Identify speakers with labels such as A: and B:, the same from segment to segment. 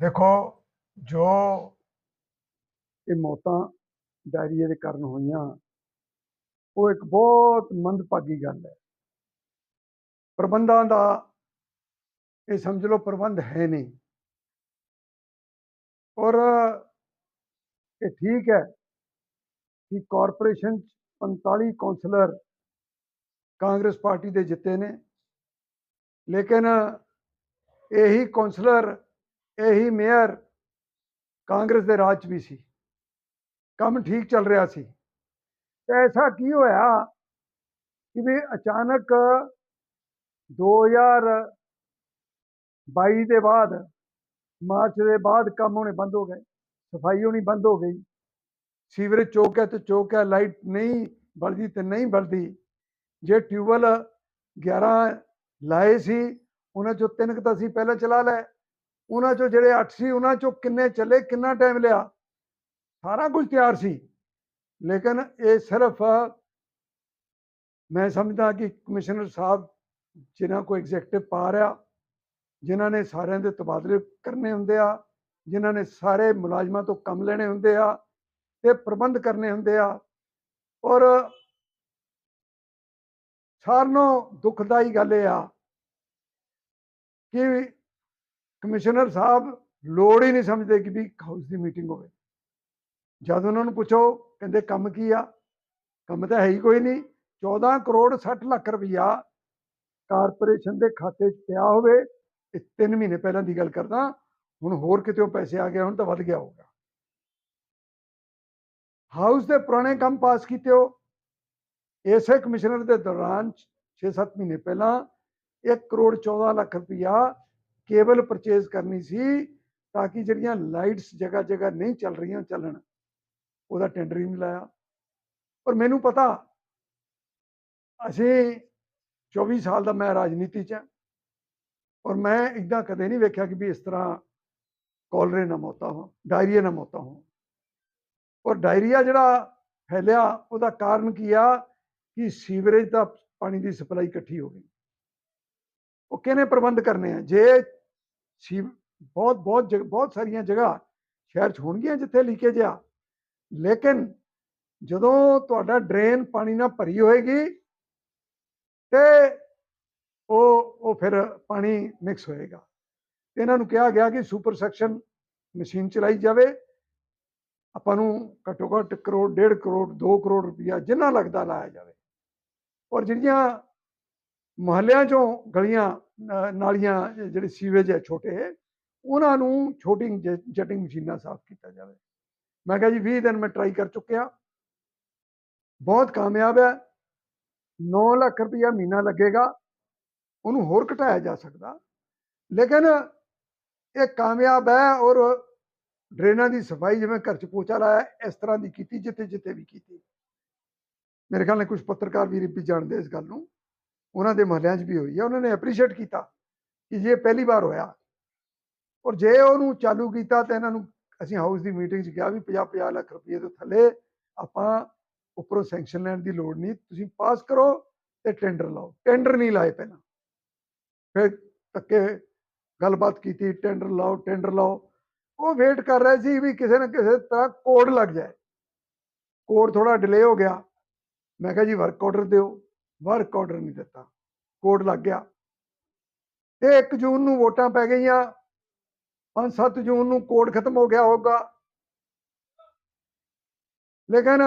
A: ਦੇਖੋ, ਜੋ ਇਹ ਮੌਤਾਂ ਡਾਇਰੀਏ ਦੇ ਕਾਰਨ ਹੋਈਆਂ, ਉਹ ਇੱਕ ਬਹੁਤ ਮੰਦਭਾਗੀ ਗੱਲ ਹੈ। ਪ੍ਰਬੰਧਾਂ ਦਾ, ਇਹ ਸਮਝ ਲਓ ਪ੍ਰਬੰਧ ਹੈ ਨਹੀਂ। ਔਰ ਇਹ ਠੀਕ ਹੈ ਕਿ ਕਾਰਪੋਰੇਸ਼ਨ 'ਚ 45 ਕੌਂਸਲਰ ਕਾਂਗਰਸ ਪਾਰਟੀ ਦੇ ਜਿੱਤੇ ਨੇ, ਲੇਕਿਨ ਇਹੀ ਕੌਂਸਲਰ ਇਹੀ ਮੇਅਰ ਕਾਂਗਰਸ ਦੇ ਰਾਜ 'ਚ ਵੀ ਸੀ। ਕੰਮ ਠੀਕ ਚੱਲ ਰਿਹਾ ਸੀ। ਤੇ ਐਸਾ ਕੀ ਹੋਇਆ ਕਿ ਵੀ ਅਚਾਨਕ 2022 ਦੇ ਬਾਅਦ, ਮਾਰਚ ਦੇ ਬਾਅਦ ਕੰਮ ਹੋਣੇ ਬੰਦ ਹੋ ਗਏ, ਸਫ਼ਾਈ ਹੋਣੀ ਬੰਦ ਹੋ ਗਈ, ਸੀਵਰੇਜ ਚੌਕ ਹੈ ਤੇ ਚੌਕ ਹੈ, ਲਾਈਟ ਨਹੀਂ ਬਲਦੀ ਤੇ ਨਹੀਂ ਬਲਦੀ। ਜੇ ਟਿਊਬਵੈਲ 11 ਲਾਏ ਸੀ, ਉਹਨਾਂ ਚੋਂ ਤਿੰਨ ਕੁ ਤਾਂ ਅਸੀਂ ਪਹਿਲਾਂ ਚਲਾ ਲਏ। ਉਹਨਾਂ ਚੋਂ ਜਿਹੜੇ 8 ਸੀ, ਉਹਨਾਂ ਚੋਂ ਕਿੰਨੇ ਚੱਲੇ, ਕਿੰਨਾ ਟਾਈਮ ਲਿਆ? ਸਾਰਾ ਕੁਝ ਤਿਆਰ ਸੀ। ਲੇਕਿਨ ਇਹ ਸਿਰਫ ਮੈਂ ਸਮਝਦਾ ਕਿ ਕਮਿਸ਼ਨਰ ਸਾਹਿਬ ਜਿਨ੍ਹਾਂ ਕੋ ਐਗਜ਼ੈਕਟਿਵ ਪਾ ਆ ਜਿਨ੍ਹਾਂ ਨੇ ਸਾਰਿਆਂ ਦੇ ਤਬਾਦਲੇ ਕਰਨੇ ਹੁੰਦੇ ਆ, ਜਿਨ੍ਹਾਂ ਨੇ ਸਾਰੇ ਮੁਲਾਜ਼ਮਾਂ ਤੋਂ ਕੰਮ ਲੈਣੇ ਹੁੰਦੇ ਆ ਤੇ ਪ੍ਰਬੰਧ ਕਰਨੇ ਹੁੰਦੇ ਆ, ਔਰ ਸਾਰਿਆਂ ਨਾਲੋਂ ਦੁਖਦਾਈ ਗੱਲ ਇਹ ਆ ਕਿ ਕਮਿਸ਼ਨਰ ਸਾਹਿਬ ਲੋੜ ਹੀ ਨਹੀਂ ਸਮਝਦੇ ਕਿ ਵੀ ਹਾਊਸ ਦੀ ਮੀਟਿੰਗ ਹੋਵੇ। ਜਦ ਉਹਨਾਂ ਨੂੰ ਪੁੱਛੋ, ਕਹਿੰਦੇ ਕੰਮ ਕੀ ਆ? ਕੰਮ ਤਾਂ ਹੈ ਹੀ ਕੋਈ ਨਹੀਂ। 14 ਕਰੋੜ 60 ਲੱਖ ਰੁਪਈਆ ਕਾਰਪੋਰੇਸ਼ਨ ਦੇ ਖਾਤੇ 'ਚ ਪਿਆ ਹੋਵੇ। ਇਹ 3 ਮਹੀਨੇ ਪਹਿਲਾਂ ਦੀ ਗੱਲ ਕਰਦਾ। ਹੁਣ ਹੋਰ ਕਿਤੇ ਪੈਸੇ ਆ ਗਏ, ਹੁਣ ਤਾਂ ਵੱਧ ਗਿਆ ਹੋਊਗਾ। ਹਾਊਸ ਦੇ ਪੁਰਾਣੇ ਕੰਮ ਪਾਸ ਕੀਤੇ ਹੋ। ਇਸੇ ਕਮਿਸ਼ਨਰ ਦੇ ਦੌਰਾਨ 6-7 ਮਹੀਨੇ ਪਹਿਲਾਂ 1 ਕਰੋੜ 14 ਲੱਖ ਰੁਪਈਆ ਕੇਬਲ ਪਰਚੇਜ਼ ਕਰਨੀ ਸੀ ਤਾਂ ਕਿ ਜਿਹੜੀਆਂ ਲਾਈਟਸ ਜਗ੍ਹਾ ਜਗ੍ਹਾ ਨਹੀਂ ਚੱਲ ਰਹੀਆਂ ਚੱਲਣ, ਉਹਦਾ ਟੈਂਡਰ ਹੀ ਨਹੀਂ ਲਾਇਆ। ਪਰ ਮੈਨੂੰ ਪਤਾ, ਅਸੀਂ 24 ਸਾਲ ਦਾ ਮੈਂ ਰਾਜਨੀਤੀ 'ਚ ਹਾਂ ਔਰ ਮੈਂ ਇਦਾਂ ਕਦੇ ਨਹੀਂ ਵੇਖਿਆ ਕਿ ਵੀ ਇਸ ਤਰ੍ਹਾਂ ਕੋਲਰੇ ਨਾ ਮੌਤਾਂ ਹੋ ਡਾਇਰੀਆ ਨਾ ਮੌਤਾਂ ਹੋ ਔਰ ਡਾਇਰੀਆ ਜਿਹੜਾ ਫੈਲਿਆ, ਉਹਦਾ ਕਾਰਨ ਕੀ ਆ ਕਿ ਸੀਵਰੇਜ ਦਾ ਪਾਣੀ ਦੀ ਸਪਲਾਈ ਇਕੱਠੀ ਹੋ ਗਈ। ਉਹ ਕਿਹਨੇ ਪ੍ਰਬੰਧ ਕਰਨੇ ਆ? ਜੇ ਸੀ, ਬਹੁਤ ਬਹੁਤ ਜਗ- ਬਹੁਤ ਸਾਰੀਆਂ ਜਗ੍ਹਾ ਸ਼ਹਿਰ 'ਚ ਹੋਣਗੀਆਂ ਜਿੱਥੇ ਲੀਕੇਜ ਆ। ਲੇਕਿਨ ਜਦੋਂ ਤੁਹਾਡਾ ਡਰੇਨ ਪਾਣੀ ਨਾਲ ਭਰੀ ਹੋਏਗੀ ਤੇ ਉਹ ਉਹ ਫਿਰ ਪਾਣੀ ਮਿਕਸ ਹੋਏਗਾ। ਤੇ ਇਹਨਾਂ ਨੂੰ ਕਿਹਾ ਗਿਆ ਕਿ ਸੁਪਰ ਸੈਕਸ਼ਨ ਮਸ਼ੀਨ ਚਲਾਈ ਜਾਵੇ। ਆਪਾਂ ਨੂੰ ਘੱਟੋ ਘੱਟ ਕਰੋੜ, ਡੇਢ ਕਰੋੜ 2 ਕਰੋੜ ਰੁਪਇਆ ਜਿੰਨਾ ਲੱਗਦਾ ਲਾਇਆ ਜਾਵੇ। ਔਰ ਜਿਹੜੀਆਂ ਮੁਹੱਲਿਆਂ ਚੋਂ ਗਲੀਆਂ ਨਾਲੀਆਂ ਜਿਹੜੇ ਸੀਵੇਜ ਹੈ ਛੋਟੇ, ਉਹਨਾਂ ਨੂੰ ਛੋਟੀ ਜ- ਜਟਿੰਗ ਮਸ਼ੀਨਾਂ ਸਾਫ਼ ਕੀਤਾ ਜਾਵੇ। ਮੈਂ ਕਿਹਾ ਜੀ 20 ਦਿਨ ਮੈਂ ਟਰਾਈ ਕਰ ਚੁੱਕਿਆ। ਬਹੁਤ ਕਾਮਯਾਬ ਹੈ। 9 ਲੱਖ ਰੁਪਇਆ ਮਹੀਨਾ ਲੱਗੇਗਾ। ਉਹਨੂੰ ਹੋਰ ਘਟਾਇਆ ਜਾ ਸਕਦਾ। ਲੇਕਿਨ ਇਹ ਕਾਮਯਾਬ ਹੈ ਔਰ ਡਰੇਨਾਂ ਦੀ ਸਫ਼ਾਈ ਜਿਵੇਂ ਘਰ ਚ ਪੋਚਾ ਲਾਇਆ, ਇਸ ਤਰ੍ਹਾਂ ਦੀ ਕੀਤੀ ਜਿੱਥੇ ਜਿੱਥੇ ਵੀ ਕੀਤੀ। ਮੇਰੇ ਖਿਆਲ ਨਾਲ ਕੁਝ ਪੱਤਰਕਾਰ ਵੀ ਵੀ ਜਾਣਦੇ ਇਸ ਗੱਲ ਨੂੰ। ਉਹਨਾਂ ਦੇ ਮਹੱਲਿਆਂ 'ਚ ਵੀ ਹੋਈ ਹੈ, ਉਹਨਾਂ ਨੇ ਐਪਰੀਸ਼ੀਏਟ ਕੀਤਾ ਕਿ ਜੇ ਪਹਿਲੀ ਵਾਰ ਹੋਇਆ ਔਰ ਜੇ ਉਹਨੂੰ ਚਾਲੂ ਕੀਤਾ ਤਾਂ ਇਹਨਾਂ ਨੂੰ ਅਸੀਂ ਹਾਊਸ ਦੀ ਮੀਟਿੰਗ 'ਚ ਕਿਹਾ ਵੀ 50 50 ਲੱਖ ਰੁਪਏ ਤੋਂ ਥੱਲੇ ਆਪਾਂ ਉੱਪਰੋਂ ਸੈਂਕਸ਼ਨ ਲੈਣ ਦੀ ਲੋੜ ਨਹੀਂ, ਤੁਸੀਂ ਪਾਸ ਕਰੋ ਤੇ ਟੈਂਡਰ ਲਾਓ। ਟੈਂਡਰ ਨਹੀਂ ਲਾਏ ਪਹਿਲਾਂ। ਫਿਰ ਤੱਕੇ ਗੱਲਬਾਤ ਕੀਤੀ ਟੈਂਡਰ ਲਾਓ ਟੈਂਡਰ ਲਾਓ। ਉਹ ਵੇਟ ਕਰ ਰਹੇ ਸੀ ਵੀ ਕਿਸੇ ਨਾ ਕਿਸੇ ਤਰ੍ਹਾਂ ਕੋਡ ਲੱਗ ਜਾਏ। ਕੋਡ ਥੋੜਾ ਡਿਲੇ ਹੋ ਗਿਆ। ਮੈਂ ਕਿਹਾ ਜੀ ਵਰਕ ਆਰਡਰ ਦਿਓ। ਵਰਕ ਆਰਡਰ ਨਹੀਂ ਦਿੱਤਾ। ਕੋਡ ਲੱਗ ਗਿਆ। ਤੇ 1 ਜੂਨ ਨੂੰ ਵੋਟਾਂ ਪੈ ਗਈਆਂ। 5-7 ਜੂਨ ਨੂੰ ਕੋਡ ਖਤਮ ਹੋ ਗਿਆ ਹੋਗਾ ਲੇਕਿਨ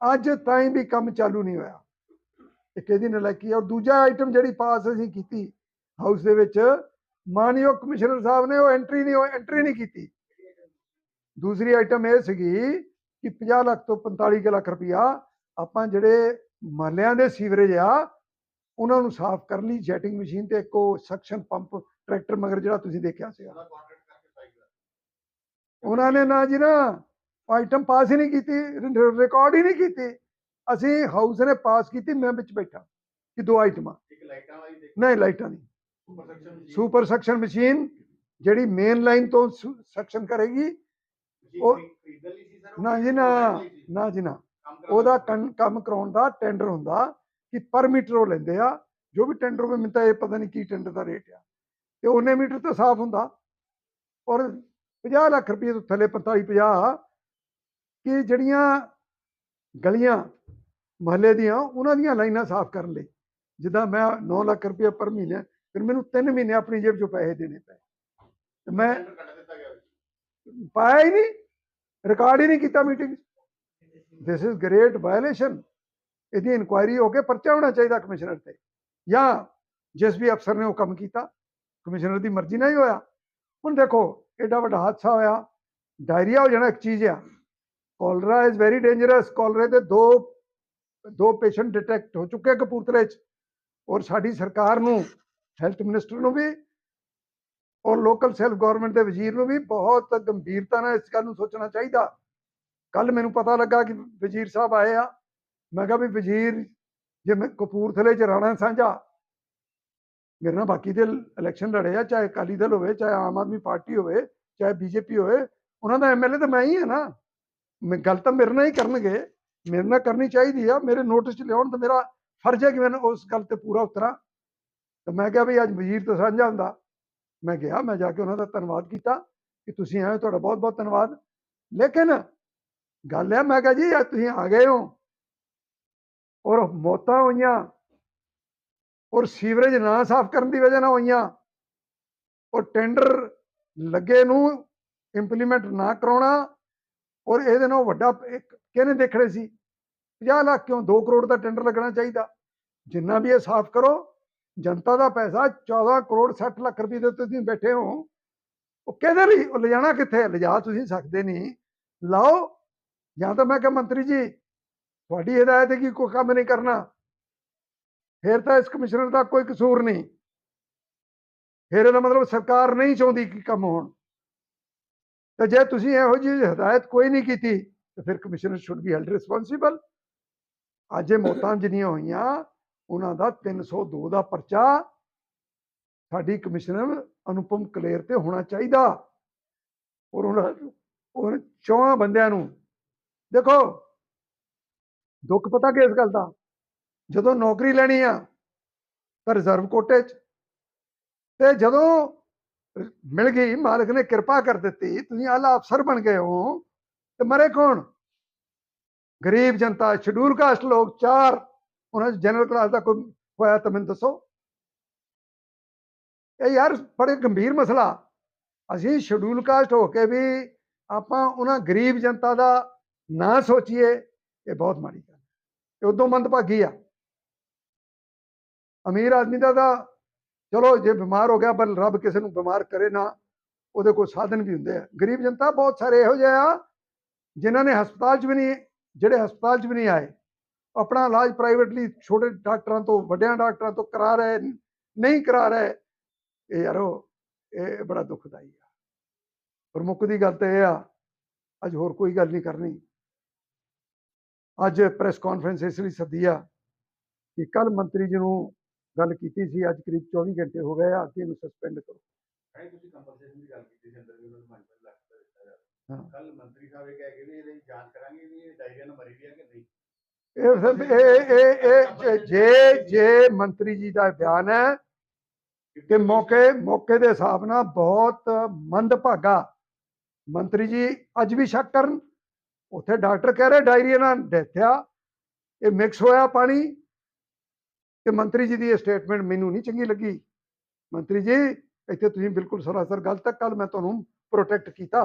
A: ਅੱਜ ਤਾਈਂ ਵੀ ਕੰਮ ਚਾਲੂ ਨਹੀਂ ਹੋਇਆ। ਇੱਕ ਇਹਦੀ ਨਲਾਇਕੀ ਔਰ ਦੂਜਾ ਆਈਟਮ ਜਿਹੜੀ ਪਾਸ ਅਸੀਂ ਕੀਤੀ ਹਾਊਸ ਦੇ ਵਿੱਚ, ਮਾਨਯੋਗ ਕਮਿਸ਼ਨਰ ਸਾਹਿਬ ਨੇ ਉਹ ਐਂਟਰੀ ਨਹੀਂ ਐਂਟਰੀ ਨਹੀਂ ਕੀਤੀ। ਦੂਸਰੀ ਆਈਟਮ ਇਹ ਸੀਗੀ ਕਿ 50 ਲੱਖ ਤੋਂ 45 ਲੱਖ ਰੁਪਇਆ ਆਪਾਂ ਜਿਹੜੇ ਮਹੱਲਿਆਂ ਦੇ ਸੀਵਰੇਜ ਆ ਉਹਨਾਂ ਨੂੰ ਸਾਫ਼ ਕਰਨ ਲਈ ਜੈਟਿੰਗ ਮਸ਼ੀਨ ਤੇ ਇੱਕ ਉਹ ਸਕਸ਼ਨ ਪੰਪ ਟਰੈਕਟਰ ਮਗਰ ਜਿਹੜਾ ਤੁਸੀਂ ਦੇਖਿਆ ਸੀਗਾ। ਉਹਨਾਂ ਨੇ ਨਾ ਜੀ ਨਾ ਆਈਟਮ ਪਾਸ ਹੀ ਨਹੀਂ ਕੀਤੀ ਰਿਕਾਰਡ ਹੀ ਨਹੀਂ ਕੀਤੀ। ਅਸੀਂ ਹਾਊਸ ਨੇ ਪਾਸ ਕੀਤੀ ਮੈਂ ਵਿੱਚ ਬੈਠਾ ਕਿ ਦੋ ਆਈਟਮਾਂ
B: ਇੱਕ ਲਾਈਟਾਂ ਵਾਲੀ ਦੇਖ।
A: ਨਹੀਂ ਲਾਈਟਾਂ ਨਹੀਂ।
B: ਸੁਪਰ ਸੈਕਸ਼ਨ ਮਸ਼ੀਨ
A: ਜਿਹੜੀ ਮੇਨ ਲਾਈਨ ਤੋਂ ਸਕਸ਼ਨ ਕਰੇਗੀ ਉਹ- ਨਾ ਜੀ ਨਾ ਨਾ ਜੀ ਨਾ। ਉਹਦਾ ਕੰਮ ਕਰਾਉਣ ਦਾ ਟੈਂਡਰ ਹੁੰਦਾ ਕਿ ਪਰ ਮੀਟਰ ਉਹ ਲੈਂਦੇ ਆ ਜੋ ਵੀ ਟੈਂਡਰ ਹੋਵੇ ਮੈਨੂੰ ਤਾਂ ਇਹ ਪਤਾ ਨਹੀਂ ਕੀ ਟੈਂਡਰ ਦਾ ਰੇਟ ਆ। ਤੇ ਉਹਨੇ ਮੀਟਰ ਤਾਂ ਸਾਫ਼ ਹੁੰਦਾ। ਔਰ 50 ਲੱਖ ਰੁਪਏ ਤੋਂ ਥੱਲੇ 45 50 ਕਿ ਜਿਹੜੀਆਂ ਗਲੀਆਂ ਮਹੱਲੇ ਦੀਆਂ ਉਹਨਾਂ ਦੀਆਂ ਲਾਈਨਾਂ ਸਾਫ਼ ਕਰਨ ਲਈ। ਜਿੱਦਾਂ ਮੈਂ 9 ਲੱਖ ਰੁਪਏ ਪਰ ਮਹੀਨੇ ਫਿਰ ਮੈਨੂੰ 3 ਮਹੀਨੇ ਆਪਣੀ ਜੇਬ ਚੋਂ ਪੈਸੇ ਦੇਣੇ ਪਏ। ਤੇ ਮੈਂ। ਪਾਇਆ ਹੀ ਨਹੀਂ ਰਿਕਾਰਡ ਹੀ ਨਹੀਂ ਕੀਤਾ meeting this is great violation ਇਹਦੀ ਇਨਕੁਆਇਰੀ ਹੋ ਕੇ ਪਰਚਾ ਹੋਣਾ ਚਾਹੀਦਾ ਕਮਿਸ਼ਨਰ ਤੇ। ਜਾਂ ਜਿਸ ਵੀ ਅਫਸਰ ਨੇ ਉਹ ਕੰਮ ਕੀਤਾ ਕਮਿਸ਼ਨਰ ਦੀ ਮਰਜ਼ੀ ਨਾਲ ਹੀ ਹੋਇਆ। ਹੁਣ ਦੇਖੋ ਐਡਾ ਵੱਡਾ ਹਾਦਸਾ ਹੋਇਆ। ਡਾਇਰੀਆ ਹੋ ਜਾਣਾ ਇੱਕ ਚੀਜ਼ ਆ। ਕੋਲਰਾ ਇਜ਼ ਵੈਰੀ ਡੇਂਜਰਸ ਕੋਲਰੇ ਦੇ ਦੋ ਦੋ ਪੇਸ਼ੈਂਟ ਡਿਟੈਕਟ ਹੋ ਚੁੱਕੇ ਕਪੂਰਥਲੇ 'ਚ। ਔਰ ਸਾਡੀ ਸਰਕਾਰ ਨੂੰ ਹੈਲਥ ਮਿਨਿਸਟਰ ਨੂੰ ਵੀ, ਔਰ ਲੋਕਲ ਸੈਲਫ ਗਵਰਨਮੈਂਟ ਦੇ ਵਜ਼ੀਰ ਨੂੰ ਵੀ ਬਹੁਤ ਗੰਭੀਰਤਾ ਨਾਲ ਇਸ ਗੱਲ ਨੂੰ ਸੋਚਣਾ ਚਾਹੀਦਾ। ਕੱਲ ਮੈਨੂੰ ਪਤਾ ਲੱਗਾ ਕਿ ਵਜ਼ੀਰ ਸਾਹਿਬ ਆਏ ਆ। ਮੈਂ ਕਿਹਾ ਵੀ ਵਜ਼ੀਰ ਜੇ ਮੈਂ ਕਪੂਰਥਲੇ ਚ ਰਾਣਾ ਸਾਂਝਾ ਮੇਰੇ ਨਾਲ ਬਾਕੀ ਦੇ ਇਲੈਕਸ਼ਨ ਲੜੇ ਆ ਚਾਹੇ ਅਕਾਲੀ ਦਲ ਹੋਵੇ ਚਾਹੇ ਆਮ ਆਦਮੀ ਪਾਰਟੀ ਹੋਵੇ ਚਾਹੇ ਬੀਜੇਪੀ ਹੋਵੇ ਉਹਨਾਂ ਦਾ ਐਮਐਲਏ ਤਾਂ ਮੈਂ ਹੀ ਆ ਨਾ। ਮੈਂ ਗੱਲ ਤਾਂ ਮੇਰੇ ਨਾਲ ਹੀ ਕਰਨਗੇ ਮੇਰੇ ਨਾਲ ਕਰਨੀ ਚਾਹੀਦੀ ਆ ਮੇਰੇ ਨੋਟਿਸ ਚ ਲਿਆਉਣ ਤਾਂ ਮੇਰਾ ਫਰਜ਼ ਹੈ ਕਿ ਮੈਂ ਉਸ ਗੱਲ ਤੇ ਪੂਰਾ ਉਤਰਾਂ। ਤਾਂ ਮੈਂ ਕਿਹਾ ਵੀ ਅੱਜ ਵਜ਼ੀਰ ਤੋਂ ਸਾਂਝਾ ਹੁੰਦਾ। ਮੈਂ ਗਿਆ ਮੈਂ ਜਾ ਕੇ ਉਹਨਾਂ ਦਾ ਧੰਨਵਾਦ ਕੀਤਾ ਕਿ ਤੁਸੀਂ ਆਏ ਹੋ, ਤੁਹਾਡਾ ਬਹੁਤ ਬਹੁਤ ਧੰਨਵਾਦ। ਲੇਕਿਨ ਗੱਲ ਹੈ, ਮੈਂ ਕਿਹਾ ਜੀ, ਅੱਜ ਤੁਸੀਂ ਆ ਗਏ ਹੋ ਔਰ ਮੌਤਾਂ ਹੋਈਆਂ ਔਰ ਸੀਵਰੇਜ ਨਾ ਸਾਫ਼ ਕਰਨ ਦੀ ਵਜ੍ਹਾ ਨਾਲ ਹੋਈਆਂ ਔਰ ਟੈਂਡਰ ਲੱਗੇ ਨੂੰ ਇੰਪਲੀਮੈਂਟ ਨਾ ਕਰਾਉਣਾ ਔਰ ਇਹਦੇ ਨਾਲ ਵੱਡਾ ਕਿਹਨੇ ਦੇਖਣੇ ਸੀ? 50 ਲੱਖ ਕਿਉਂ 2 ਕਰੋੜ ਦਾ ਟੈਂਡਰ ਲੱਗਣਾ ਚਾਹੀਦਾ? ਜਿੰਨਾ ਵੀ ਇਹ ਸਾਫ਼ ਕਰੋ, ਜਨਤਾ ਦਾ ਪੈਸਾ 14 ਕਰੋੜ 60 ਲੱਖ ਰੁਪਏ ਦੇ ਤੁਸੀਂ ਬੈਠੇ ਹੋ, ਉਹ ਕਿਹਦੇ ਲਈ ਉਹ ਲਿਜਾਣਾ ਕਿੱਥੇ ਲਿਜਾ ਤੁਸੀਂ ਸਕਦੇ ਨਹੀਂ। ਲਾਓ ਜਾਂ ਤਾਂ ਮੈਂ ਕਿਹਾ, ਮੰਤਰੀ ਜੀ, ਤੁਹਾਡੀ ਹਦਾਇਤ ਹੈ ਕਿ ਕੋਈ ਕੰਮ ਨਹੀਂ ਕਰਨਾ। ਫਿਰ ਤਾਂ ਇਸ ਕਮਿਸ਼ਨਰ ਦਾ ਕੋਈ ਕਸੂਰ ਨਹੀਂ। ਫਿਰ ਇਹਦਾ ਮਤਲਬ ਸਰਕਾਰ ਨਹੀਂ ਚਾਹੁੰਦੀ ਕਿ ਕੰਮ ਹੋਣ। ਤਾਂ ਜੇ ਤੁਸੀਂ ਇਹੋ ਜਿਹੀ ਹਦਾਇਤ ਕੋਈ ਨਹੀਂ ਕੀਤੀ, ਤਾਂ ਫਿਰ commissioner should be held responsible ਅੱਜ ਇਹ ਮੌਤਾਂ ਜਿੰਨੀਆਂ ਹੋਈਆਂ, ਉਹਨਾਂ ਦਾ 302 ਦਾ ਪਰਚਾ ਸਾਡੀ ਕਮਿਸ਼ਨਰ ਅਨੁਪਮ ਕਲੇਰ ਤੇ ਹੋਣਾ ਚਾਹੀਦਾ। ਔਰ ਉਹਨਾਂ ਚੌਹਾਂ ਬੰਦਿਆਂ ਨੂੰ ਦੇਖੋ, ਦੁੱਖ ਪਤਾ ਕਿਸ ਗੱਲ ਦਾ? ਜਦੋਂ ਨੌਕਰੀ ਲੈਣੀ ਆ, ਤਾਂ ਰਿਜ਼ਰਵ ਕੋਟੇ 'ਚ। ਤੇ ਜਦੋਂ ਮਿਲ ਗਈ, ਮਾਲਕ ਨੇ ਕਿਰਪਾ ਕਰ ਦਿੱਤੀ, ਤੁਸੀਂ ਆਲਾ ਅਫਸਰ ਬਣ ਗਏ ਹੋ, ਤੇ ਮਰੇ ਕੌਣ? ਗਰੀਬ ਜਨਤਾ ਸ਼ਡਿਊਲ ਕਾਸਟ ਲੋਕ, ਚਾਰ। ਉਹਨਾਂ ਜਨਰਲ ਕਲਾਸ ਦਾ ਕੋਈ ਹੋਇਆ ਤਾਂ ਮੈਨੂੰ ਦੱਸੋ। ਇਹ ਯਾਰ ਬੜੇ ਗੰਭੀਰ ਮਸਲਾ। ਅਸੀਂ ਸ਼ਡਿਊਲ ਕਾਸਟ ਹੋ ਕੇ ਵੀ ਆਪਾਂ ਉਹਨਾਂ ਗਰੀਬ ਜਨਤਾ ਦਾ ਨਾ ਸੋਚੀਏ, ਇਹ ਬਹੁਤ ਮਾੜੀ ਗੱਲ ਹੈ। ਇਹ ਉਦੋਂ ਮੰਦਭਾਗੀ ਆ। ਅਮੀਰ ਆਦਮੀ ਦਾ ਤਾਂ ਚਲੋ ਜੇ ਬਿਮਾਰ ਹੋ ਗਿਆ, ਪਰ ਰੱਬ ਕਿਸੇ ਨੂੰ ਬਿਮਾਰ ਕਰੇ ਨਾ, ਉਹਦੇ ਕੋਲ ਸਾਧਨ ਵੀ ਹੁੰਦੇ ਆ। ਗਰੀਬ ਜਨਤਾ ਬਹੁਤ ਸਾਰੇ ਇਹੋ ਜਿਹੇ ਆ, ਜਿਨ੍ਹਾਂ ਨੇ ਹਸਪਤਾਲ 'ਚ ਵੀ ਨਹੀਂ, ਜਿਹੜੇ ਹਸਪਤਾਲ 'ਚ ਵੀ ਨਹੀਂ ਆਏ, ਆਪਣਾ ਇਲਾਜ ਪ੍ਰਾਈਵੇਟਲੀ ਛੋਟੇ ਡਾਕਟਰਾਂ ਤੋਂ, ਵੱਡਿਆਂ ਡਾਕਟਰਾਂ ਤੋਂ ਕਰਾ ਰਹੇ, ਨਹੀਂ ਕਰਾ ਰਹੇ, ਇਹ ਯਾਰੋ, ਇਹ ਬੜਾ ਦੁਖਦਾਈ ਆ। ਪ੍ਰਮੁੱਖ ਦੀ ਗੱਲ ਤਾਂ ਇਹ ਆ, ਅੱਜ ਹੋਰ ਕੋਈ ਗੱਲ ਨਹੀਂ ਕਰਨੀ। ਅੱਜ ਪ੍ਰੈਸ ਕਾਨਫਰੰਸ ਇਸ ਲਈ ਸੱਦੀ ਆ ਕਿ ਕੱਲ ਮੰਤਰੀ ਜੀ ਨੂੰ ਗੱਲ ਕੀਤੀ ਸੀ ਅੱਜ ਕਰੀਬ 24 ਘੰਟੇ ਹੋ ਗਏ ਆ ਕਿ ਇਹਨੂੰ ਸਸਪੈਂਡ ਕਰੋ।
B: ਭਾਈ ਤੁਸੀਂ ਕੰਪਨਸੇਸ਼ਨ ਦੀ ਗੱਲ ਕੀਤੀ ਸੀ ਅੰਦਰ ਵੀ ਉਹਨਾਂ ਨੂੰ 5 ਲੱਖ ਦਾ ਦਿੱਤਾ ਜਾ
A: ਹਾਂ।
B: ਕੱਲ ਮੰਤਰੀ ਸਾਹਿਬ ਇਹ ਕਹਿ ਕੇ ਵੀ ਇਹਦੀ ਜਾਂਚ ਕਰਾਂਗੇ ਵੀ ਇਹ ਡਾਇਰੀਆ ਨਾਲ ਮਰੀ ਵੀ ਹੈ ਕਿ ਨਹੀਂ।
A: ਇਹ ਇਹ ਇਹ ਇਹ ਜੇ- ਜੇ ਜੇ ਮੰਤਰੀ ਜੀ ਦਾ ਬਿਆਨ ਹੈ ਕਿ ਮੌਕੇ ਮੌਕੇ ਦੇ ਹਿਸਾਬ ਨਾਲ ਬਹੁਤ ਮੰਦਭਾਗਾ ਮੰਤਰੀ ਜੀ ਅੱਜ ਵੀ ਸ਼ੱਕ ਕਰਨ। ਉੱਥੇ ਡਾਕਟਰ ਕਹਿ ਰਹੇ ਡਾਇਰੀਆ ਨਾਲ ਡੈਥ ਆ, ਇਹ ਮਿਕਸ ਹੋਇਆ ਪਾਣੀ ਤੇ ਮੰਤਰੀ ਜੀ ਦੀ ਇਹ ਸਟੇਟਮੈਂਟ ਮੈਨੂੰ ਨਹੀਂ ਚੰਗੀ ਲੱਗੀ। ਮੰਤਰੀ ਜੀ, ਇੱਥੇ ਤੁਸੀਂ ਬਿਲਕੁਲ ਸਰਾਸਰ ਗਲਤ ਹੈ ਕੱਲ ਮੈਂ ਤੁਹਾਨੂੰ ਪ੍ਰੋਟੈਕਟ ਕੀਤਾ।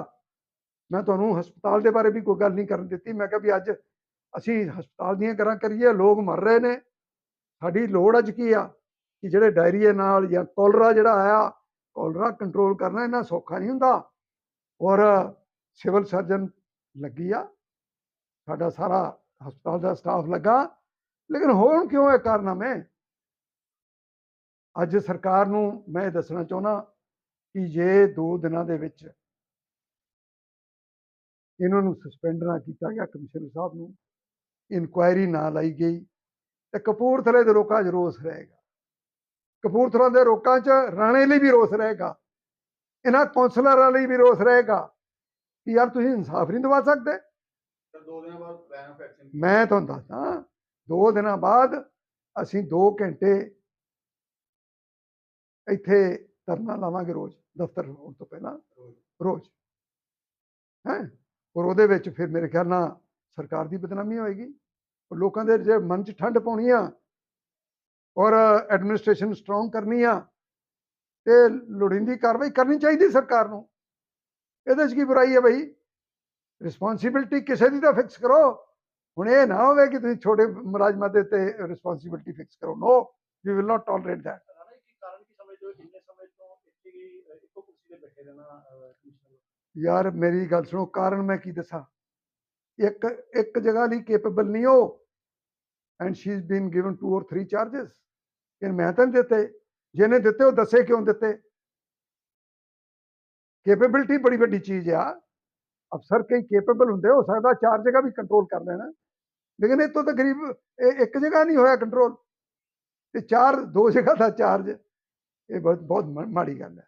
A: ਮੈਂ ਤੁਹਾਨੂੰ ਹਸਪਤਾਲ ਦੇ ਬਾਰੇ ਵੀ ਕੋਈ ਗੱਲ ਨਹੀਂ ਕਰਨ ਦਿੱਤੀ। ਮੈਂ ਕਿਹਾ ਵੀ ਅੱਜ ਅਸੀਂ ਹਸਪਤਾਲ ਦੀਆਂ ਗੱਲਾਂ ਕਰੀਏ, ਲੋਕ ਮਰ ਰਹੇ ਨੇ। ਸਾਡੀ ਲੋੜ ਅੱਜ ਕੀ ਆ? ਕਿ ਜਿਹੜੇ ਡਾਇਰੀਏ ਨਾਲ ਜਾਂ ਕੋਲਰਾ ਜਿਹੜਾ ਆਇਆ ਕੋਲਰਾ ਕੰਟਰੋਲ ਕਰਨਾ ਇੰਨਾ ਸੌਖਾ ਨਹੀਂ ਹੁੰਦਾ। ਔਰ ਸਿਵਲ ਸਰਜਨ ਲੱਗੀ ਆ। ਸਾਡਾ ਸਾਰਾ ਹਸਪਤਾਲ ਦਾ ਸਟਾਫ ਲੱਗਾ। ਲੇਕਿਨ ਹੋਣ ਕਿਉਂ ਇਹ ਕਾਰਨਾਮੇ ਅੱਜ ਸਰਕਾਰ ਨੂੰ ਮੈਂ ਇਹ ਦੱਸਣਾ ਚਾਹੁੰਦਾ ਕਿ ਜੇ ਦੋ ਦਿਨਾਂ ਦੇ ਵਿੱਚ ਇਹਨਾਂ ਨੂੰ ਸਸਪੈਂਡ ਨਾ ਕੀਤਾ ਗਿਆ, ਕਮਿਸ਼ਨਰ ਸਾਹਿਬ ਨੂੰ ਇਨਕੁਆਇਰੀ ਨਾ ਲਾਈ ਗਈ, ਤੇ ਕਪੂਰਥਲੇ ਦੇ ਲੋਕਾਂ 'ਚ ਰੋਸ ਰਹੇਗਾ। ਕਪੂਰਥਲਾ ਦੇ ਲੋਕਾਂ 'ਚ ਰਾਣੇ ਲਈ ਵੀ ਰੋਸ ਰਹੇਗਾ। ਇਹਨਾਂ ਕੌਂਸਲਰਾਂ ਲਈ ਵੀ ਰੋਸ ਰਹੇਗਾ। ਕਿ ਯਾਰ ਤੁਸੀਂ ਇਨਸਾਫ ਨਹੀਂ ਦਿਵਾ ਸਕਦੇ?
B: ਸਰ ਦੋ ਦਿਨਾਂ ਬਾਅਦ ਪਲਾਨ ਆਫ ਐਕਸ਼ਨ
A: ਮੈਂ ਤੁਹਾਨੂੰ ਦੱਸਦਾ ਦੋ ਦਿਨਾਂ ਬਾਅਦ ਅਸੀਂ 2 ਘੰਟੇ ਇੱਥੇ ਧਰਨਾ ਲਾਵਾਂਗੇ ਰੋਜ਼ ਦਫ਼ਤਰ ਹੋਣ ਤੋਂ ਪਹਿਲਾਂ। ਰੋਜ਼। ਔਰ ਉਹਦੇ ਵਿੱਚ ਫਿਰ ਮੇਰੇ ਖਿਆਲ ਨਾਲ ਸਰਕਾਰ ਦੀ ਬਦਨਾਮੀ ਹੋਏਗੀ। ਔਰ ਲੋਕਾਂ ਦੇ ਜੇ ਮਨ 'ਚ ਠੰਡ ਪਾਉਣੀ ਆ ਔਰ ਐਡਮਿਨਿਸਟ੍ਰੇਸ਼ਨ ਸਟਰੋਂਗ ਕਰਨੀ ਆ ਤੇ ਲੋੜੀਂਦੀ ਕਾਰਵਾਈ ਕਰਨੀ ਚਾਹੀਦੀ ਸਰਕਾਰ ਨੂੰ। ਇਹਦੇ 'ਚ ਕੀ ਬੁਰਾਈ ਹੈ ਭਾਈ ਰਿਸਪੌਂਸਿਬਿਲਟੀ ਕਿਸੇ ਦੀ ਤਾਂ ਫਿਕਸ ਕਰੋ। ਹੁਣ ਇਹ ਨਾ ਹੋਵੇ ਕਿ ਤੁਸੀਂ ਛੋਟੇ ਮੁਲਾਜ਼ਮਾਂ ਦੇ ਤੇ ਰਿਸਪੌਂਸਿਬਿਲਟੀ ਫਿਕਸ ਕਰੋ no we will not tolerate that ਯਾਰ ਮੇਰੀ ਗੱਲ ਸੁਣੋ ਕਾਰਨ ਮੈਂ ਕੀ ਦੱਸਾਂ? ਇੱਕ ਇੱਕ ਜਗ੍ਹਾ ਲਈ ਕੈਪੇਬਲ ਨਹੀਂ ਹੋ। And she is been given 2 or 3 charges ਇਹ ਮੈਂ ਤਾਂ ਦਿੱਤੇ। ਜਿਹਨੇ ਦਿੱਤੇ ਉਹ ਦੱਸੇ ਕਿਉਂ ਦਿੱਤੇ? ਕੇਪੇਬਿਲਿਟੀ ਬੜੀ ਵੱਡੀ ਚੀਜ਼ ਆ। ਅਫਸਰ ਕਈ ਕੇਪੇਬਲ ਹੁੰਦੇ, ਹੋ ਸਕਦਾ ਚਾਰ ਜਗ੍ਹਾ ਵੀ ਕੰਟਰੋਲ ਕਰ ਲੈਣਾ। ਲੇਕਿਨ ਇਹ ਤੋਂ ਤਾਂ ਗਰੀਬ, ਇਹ ਇੱਕ ਜਗ੍ਹਾ ਨਹੀਂ ਹੋਇਆ ਕੰਟਰੋਲ ਤੇ ਚਾਰ, ਦੋ ਜਗ੍ਹਾ ਦਾ ਚਾਰਜ ਇਹ ਬਹੁਤ ਬਹੁਤ ਮਾ- ਮਾੜੀ ਗੱਲ ਹੈ।